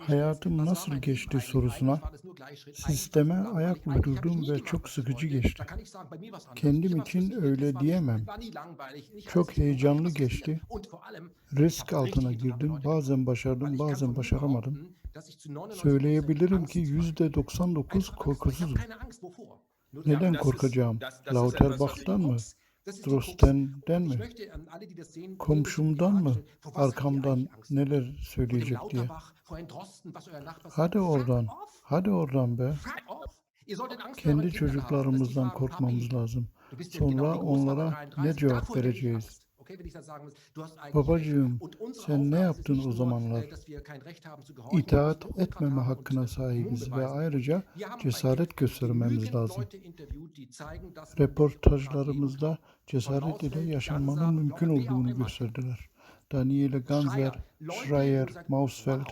Hayatım nasıl geçti sorusuna sisteme ayak uydurdum ve çok sıkıcı geçti. Kendim için öyle diyemem. Çok heyecanlı geçti. Risk altına girdim. Bazen başardım, bazen başaramadım. Söyleyebilirim ki yüzde 99 korkusuzum. Neden korkacağım? Lauterbach'tan mı? Drosten'den mi? Komşumdan mı? Arkamdan neler söyleyecek diye. Hadi oradan, hadi oradan be. Kendi çocuklarımızdan korkmamız lazım. Sonra onlara ne cevap vereceğiz? Babacığım, sen ne yaptın o zamanlar? İtaat etmeme hakkına sahibiz ve ayrıca cesaret göstermemiz lazım. Reportajlarımızda cesaret ile yaşanmanın mümkün olduğunu gösterdiler. Daniele Ganser, Schreier, Mausfeld